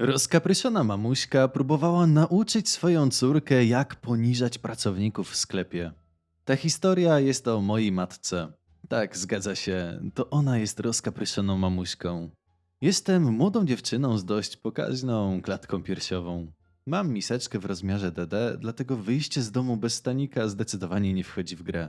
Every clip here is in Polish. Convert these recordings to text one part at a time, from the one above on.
Rozkapryszona mamuśka próbowała nauczyć swoją córkę, jak poniżać pracowników w sklepie. Ta historia jest o mojej matce. Tak, zgadza się, to ona jest rozkapryszoną mamuśką. Jestem młodą dziewczyną z dość pokaźną klatką piersiową. Mam miseczkę w rozmiarze DD, dlatego wyjście z domu bez stanika zdecydowanie nie wchodzi w grę.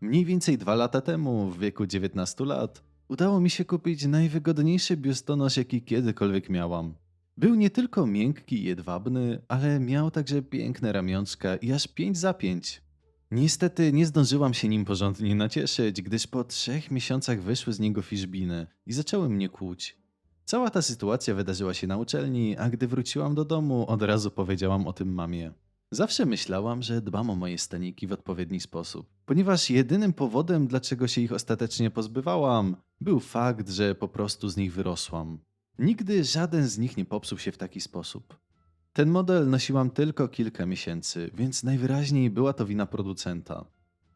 Mniej więcej dwa lata temu, w wieku 19 lat, udało mi się kupić najwygodniejszy biustonosz, jaki kiedykolwiek miałam. Był nie tylko miękki i jedwabny, ale miał także piękne ramionczka i aż 5 za 5. Niestety nie zdążyłam się nim porządnie nacieszyć, gdyż po trzech miesiącach wyszły z niego fiszbiny i zaczęły mnie kłuć. Cała ta sytuacja wydarzyła się na uczelni, a gdy wróciłam do domu, od razu powiedziałam o tym mamie. Zawsze myślałam, że dbam o moje staniki w odpowiedni sposób, ponieważ jedynym powodem, dlaczego się ich ostatecznie pozbywałam, był fakt, że po prostu z nich wyrosłam. Nigdy żaden z nich nie popsuł się w taki sposób. Ten model nosiłam tylko kilka miesięcy, więc najwyraźniej była to wina producenta.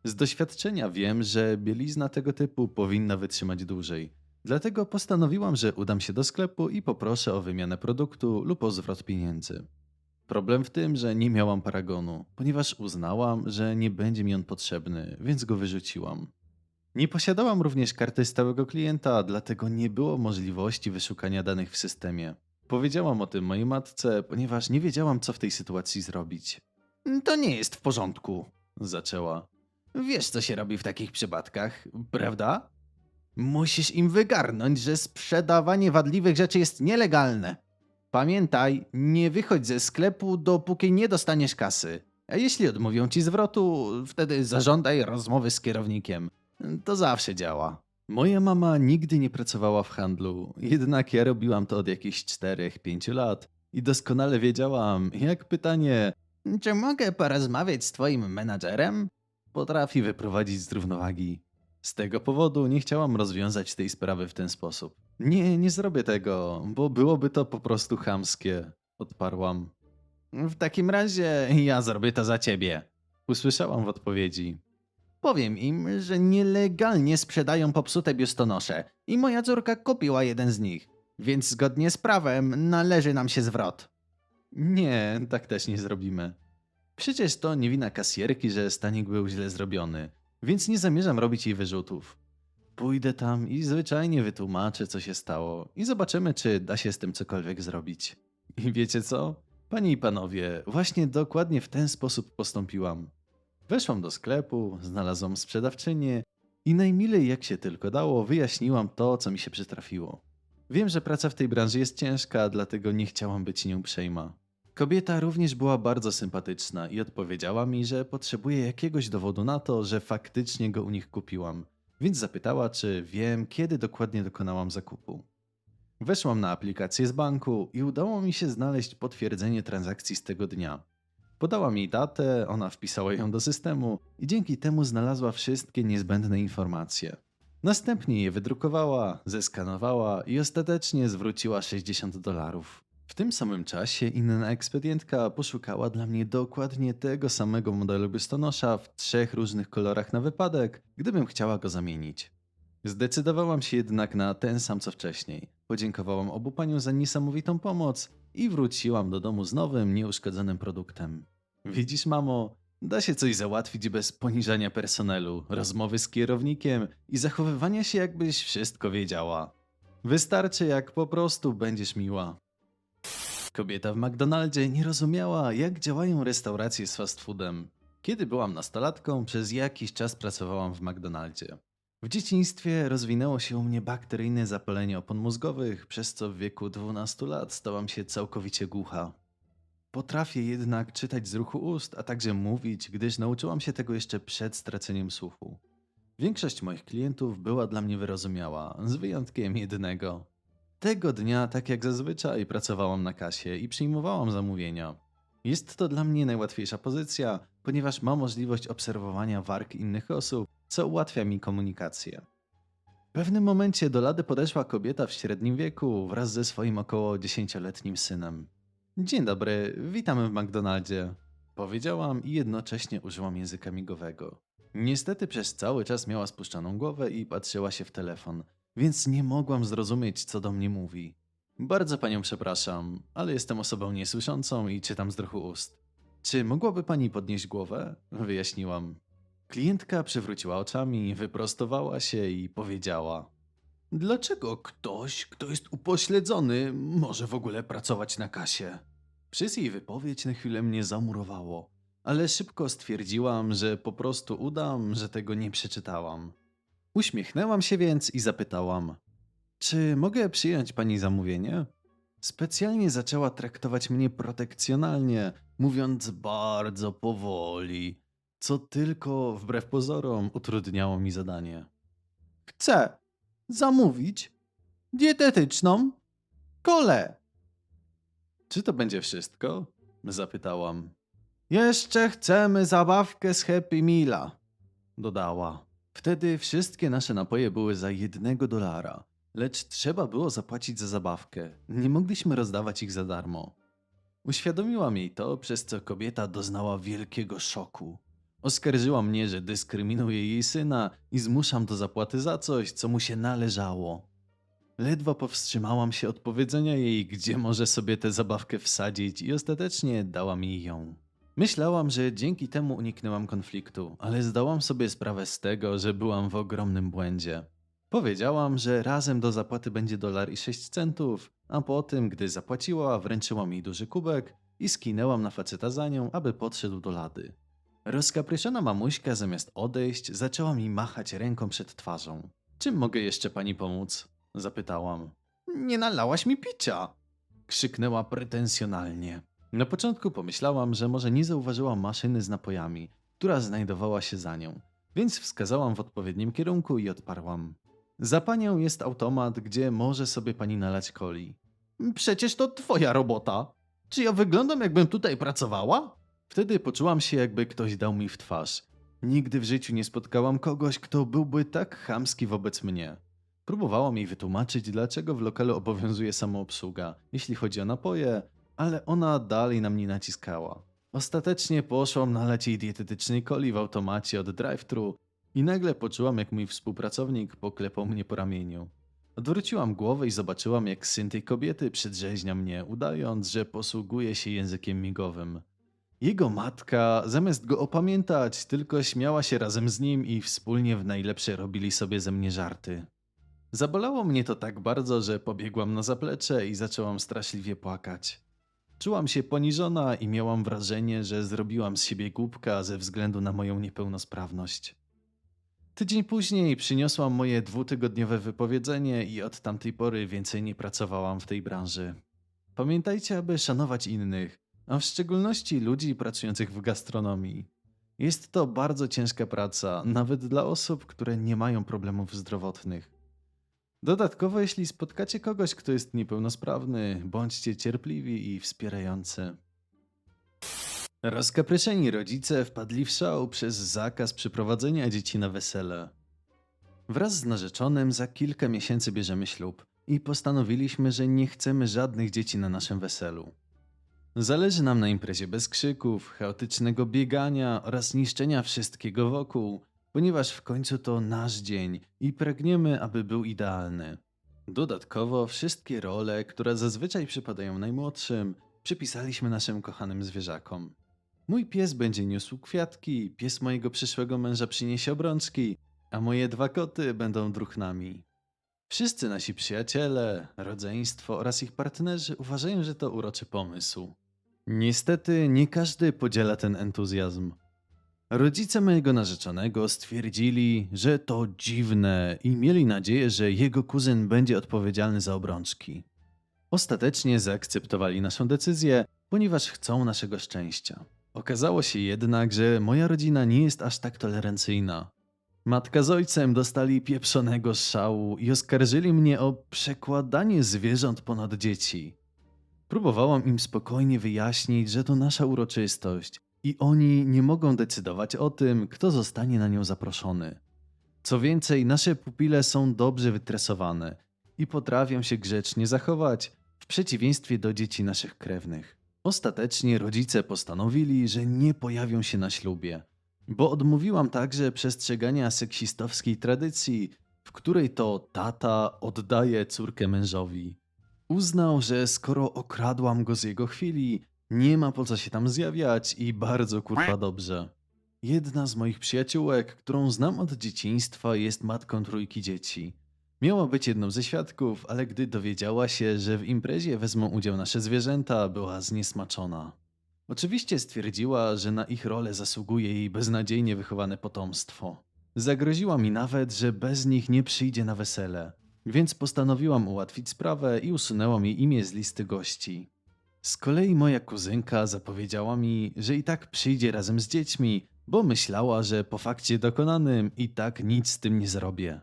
Z doświadczenia wiem, że bielizna tego typu powinna wytrzymać dłużej. Dlatego postanowiłam, że udam się do sklepu i poproszę o wymianę produktu lub o zwrot pieniędzy. Problem w tym, że nie miałam paragonu, ponieważ uznałam, że nie będzie mi on potrzebny, więc go wyrzuciłam. Nie posiadałam również karty stałego klienta, dlatego nie było możliwości wyszukania danych w systemie. Powiedziałam o tym mojej matce, ponieważ nie wiedziałam, co w tej sytuacji zrobić. To nie jest w porządku. Zaczęła. Wiesz, co się robi w takich przypadkach, prawda? Musisz im wygarnąć, że sprzedawanie wadliwych rzeczy jest nielegalne. Pamiętaj, nie wychodź ze sklepu, dopóki nie dostaniesz kasy. A jeśli odmówią ci zwrotu, wtedy zażądaj rozmowy z kierownikiem. To zawsze działa. Moja mama nigdy nie pracowała w handlu, jednak ja robiłam to od jakichś 4-5 lat i doskonale wiedziałam, jak pytanie Czy mogę porozmawiać z twoim menadżerem? potrafi wyprowadzić z równowagi. Z tego powodu nie chciałam rozwiązać tej sprawy w ten sposób. Nie, nie zrobię tego, bo byłoby to po prostu chamskie, odparłam. W takim razie ja zrobię to za ciebie. Usłyszałam w odpowiedzi. Powiem im, że nielegalnie sprzedają popsute biustonosze i moja córka kupiła jeden z nich, więc zgodnie z prawem należy nam się zwrot. Nie, tak też nie zrobimy. Przecież to nie wina kasjerki, że stanik był źle zrobiony, więc nie zamierzam robić jej wyrzutów. Pójdę tam i zwyczajnie wytłumaczę, co się stało i zobaczymy, czy da się z tym cokolwiek zrobić. I wiecie co? Panie i panowie, właśnie dokładnie w ten sposób postąpiłam. Weszłam do sklepu, znalazłam sprzedawczynię i najmilej jak się tylko dało, wyjaśniłam to, co mi się przytrafiło. Wiem, że praca w tej branży jest ciężka, dlatego nie chciałam być nieuprzejma. Kobieta również była bardzo sympatyczna i odpowiedziała mi, że potrzebuje jakiegoś dowodu na to, że faktycznie go u nich kupiłam, więc zapytała, czy wiem, kiedy dokładnie dokonałam zakupu. Weszłam na aplikację z banku i udało mi się znaleźć potwierdzenie transakcji z tego dnia. Podałam jej datę, ona wpisała ją do systemu i dzięki temu znalazła wszystkie niezbędne informacje. Następnie je wydrukowała, zeskanowała i ostatecznie zwróciła 60 dolarów. W tym samym czasie inna ekspedientka poszukała dla mnie dokładnie tego samego modelu biustonosza w trzech różnych kolorach na wypadek, gdybym chciała go zamienić. Zdecydowałam się jednak na ten sam co wcześniej. Podziękowałam obu paniom za niesamowitą pomoc i wróciłam do domu z nowym, nieuszkodzonym produktem. Widzisz, mamo, da się coś załatwić bez poniżania personelu, rozmowy z kierownikiem i zachowywania się, jakbyś wszystko wiedziała. Wystarczy, jak po prostu będziesz miła. Kobieta w McDonaldzie nie rozumiała, jak działają restauracje z fast foodem. Kiedy byłam nastolatką, przez jakiś czas pracowałam w McDonaldzie. W dzieciństwie rozwinęło się u mnie bakteryjne zapalenie opon mózgowych, przez co w wieku 12 lat stałam się całkowicie głucha. Potrafię jednak czytać z ruchu ust, a także mówić, gdyż nauczyłam się tego jeszcze przed straceniem słuchu. Większość moich klientów była dla mnie wyrozumiała, z wyjątkiem jednego. Tego dnia, tak jak zazwyczaj, pracowałam na kasie i przyjmowałam zamówienia. Jest to dla mnie najłatwiejsza pozycja, ponieważ mam możliwość obserwowania warg innych osób, co ułatwia mi komunikację. W pewnym momencie do lady podeszła kobieta w średnim wieku wraz ze swoim około 10-letnim synem. Dzień dobry, witamy w McDonaldzie. Powiedziałam i jednocześnie użyłam języka migowego. Niestety przez cały czas miała spuszczoną głowę i patrzyła się w telefon, więc nie mogłam zrozumieć, co do mnie mówi. Bardzo panią przepraszam, ale jestem osobą niesłyszącą i czytam z druchu ust. Czy mogłaby pani podnieść głowę? Wyjaśniłam. Klientka przewróciła oczami, wyprostowała się i powiedziała: Dlaczego ktoś, kto jest upośledzony, może w ogóle pracować na kasie? Przez jej wypowiedź na chwilę mnie zamurowało, ale szybko stwierdziłam, że po prostu udam, że tego nie przeczytałam. Uśmiechnęłam się więc i zapytałam: Czy mogę przyjąć pani zamówienie? Specjalnie zaczęła traktować mnie protekcjonalnie, mówiąc bardzo powoli, co tylko wbrew pozorom utrudniało mi zadanie. Chcę zamówić dietetyczną kolę. Czy to będzie wszystko? Zapytałam. Jeszcze chcemy zabawkę z Happy Meala, dodała. Wtedy wszystkie nasze napoje były za jednego dolara, lecz trzeba było zapłacić za zabawkę. Nie mogliśmy rozdawać ich za darmo. Uświadomiłam jej to, przez co kobieta doznała wielkiego szoku. Oskarżyła mnie, że dyskryminuję jej syna i zmuszam do zapłaty za coś, co mu się należało. Ledwo powstrzymałam się od powiedzenia jej, gdzie może sobie tę zabawkę wsadzić i ostatecznie dałam jej ją. Myślałam, że dzięki temu uniknęłam konfliktu, ale zdałam sobie sprawę z tego, że byłam w ogromnym błędzie. Powiedziałam, że razem do zapłaty będzie dolar i 6 centów, a po tym, gdy zapłaciła, wręczyłam jej duży kubek i skinęłam na faceta za nią, aby podszedł do lady. Rozkapryszona mamuśka zamiast odejść, zaczęła mi machać ręką przed twarzą. Czym mogę jeszcze pani pomóc? Zapytałam. Nie nalałaś mi picia! Krzyknęła pretensjonalnie. Na początku pomyślałam, że może nie zauważyła maszyny z napojami, która znajdowała się za nią, więc wskazałam w odpowiednim kierunku i odparłam. Za panią jest automat, gdzie może sobie pani nalać coli. Przecież to twoja robota. Czy ja wyglądam, jakbym tutaj pracowała? Wtedy poczułam się, jakby ktoś dał mi w twarz. Nigdy w życiu nie spotkałam kogoś, kto byłby tak chamski wobec mnie. Próbowałam jej wytłumaczyć, dlaczego w lokalu obowiązuje samoobsługa, jeśli chodzi o napoje, ale ona dalej na mnie naciskała. Ostatecznie poszłam nalać jej dietetycznej coli w automacie od drive-thru i nagle poczułam, jak mój współpracownik poklepał mnie po ramieniu. Odwróciłam głowę i zobaczyłam, jak syn tej kobiety przedrzeźnia mnie, udając, że posługuje się językiem migowym. Jego matka, zamiast go opamiętać, tylko śmiała się razem z nim i wspólnie w najlepsze robili sobie ze mnie żarty. Zabolało mnie to tak bardzo, że pobiegłam na zaplecze i zaczęłam straszliwie płakać. Czułam się poniżona i miałam wrażenie, że zrobiłam z siebie głupka ze względu na moją niepełnosprawność. Tydzień później przyniosłam moje dwutygodniowe wypowiedzenie i od tamtej pory więcej nie pracowałam w tej branży. Pamiętajcie, aby szanować innych, a w szczególności ludzi pracujących w gastronomii. Jest to bardzo ciężka praca, nawet dla osób, które nie mają problemów zdrowotnych. Dodatkowo, jeśli spotkacie kogoś, kto jest niepełnosprawny, bądźcie cierpliwi i wspierający. Rozkapryszeni rodzice wpadli w szał przez zakaz przyprowadzenia dzieci na wesele. Wraz z narzeczonym za kilka miesięcy bierzemy ślub i postanowiliśmy, że nie chcemy żadnych dzieci na naszym weselu. Zależy nam na imprezie bez krzyków, chaotycznego biegania oraz niszczenia wszystkiego wokół, ponieważ w końcu to nasz dzień i pragniemy, aby był idealny. Dodatkowo wszystkie role, które zazwyczaj przypadają najmłodszym, przypisaliśmy naszym kochanym zwierzakom. Mój pies będzie niósł kwiatki, pies mojego przyszłego męża przyniesie obrączki, a moje dwa koty będą druchnami. Wszyscy nasi przyjaciele, rodzeństwo oraz ich partnerzy uważają, że to uroczy pomysł. Niestety nie każdy podziela ten entuzjazm. Rodzice mojego narzeczonego stwierdzili, że to dziwne i mieli nadzieję, że jego kuzyn będzie odpowiedzialny za obrączki. Ostatecznie zaakceptowali naszą decyzję, ponieważ chcą naszego szczęścia. Okazało się jednak, że moja rodzina nie jest aż tak tolerancyjna. Matka z ojcem dostali pieprzonego szału i oskarżyli mnie o przekładanie zwierząt ponad dzieci. Próbowałam im spokojnie wyjaśnić, że to nasza uroczystość i oni nie mogą decydować o tym, kto zostanie na nią zaproszony. Co więcej, nasze pupile są dobrze wytresowane i potrafią się grzecznie zachować, w przeciwieństwie do dzieci naszych krewnych. Ostatecznie rodzice postanowili, że nie pojawią się na ślubie, bo odmówiłam także przestrzegania seksistowskiej tradycji, w której to tata oddaje córkę mężowi. Uznał, że skoro okradłam go z jego chwili, nie ma po co się tam zjawiać i bardzo kurwa dobrze. Jedna z moich przyjaciółek, którą znam od dzieciństwa, jest matką trójki dzieci. Miała być jedną ze świadków, ale gdy dowiedziała się, że w imprezie wezmą udział nasze zwierzęta, była zniesmaczona. Oczywiście stwierdziła, że na ich rolę zasługuje jej beznadziejnie wychowane potomstwo. Zagroziła mi nawet, że bez nich nie przyjdzie na wesele, więc postanowiłam ułatwić sprawę i usunęłam jej imię z listy gości. Z kolei moja kuzynka zapowiedziała mi, że i tak przyjdzie razem z dziećmi, bo myślała, że po fakcie dokonanym i tak nic z tym nie zrobię.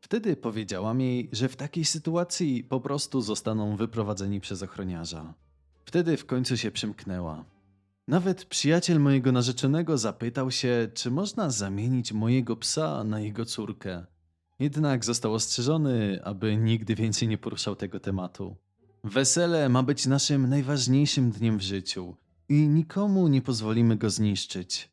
Wtedy powiedziałam jej, że w takiej sytuacji po prostu zostaną wyprowadzeni przez ochroniarza. Wtedy w końcu się przymknęła. Nawet przyjaciel mojego narzeczonego zapytał się, czy można zamienić mojego psa na jego córkę. Jednak został ostrzeżony, aby nigdy więcej nie poruszał tego tematu. Wesele ma być naszym najważniejszym dniem w życiu i nikomu nie pozwolimy go zniszczyć.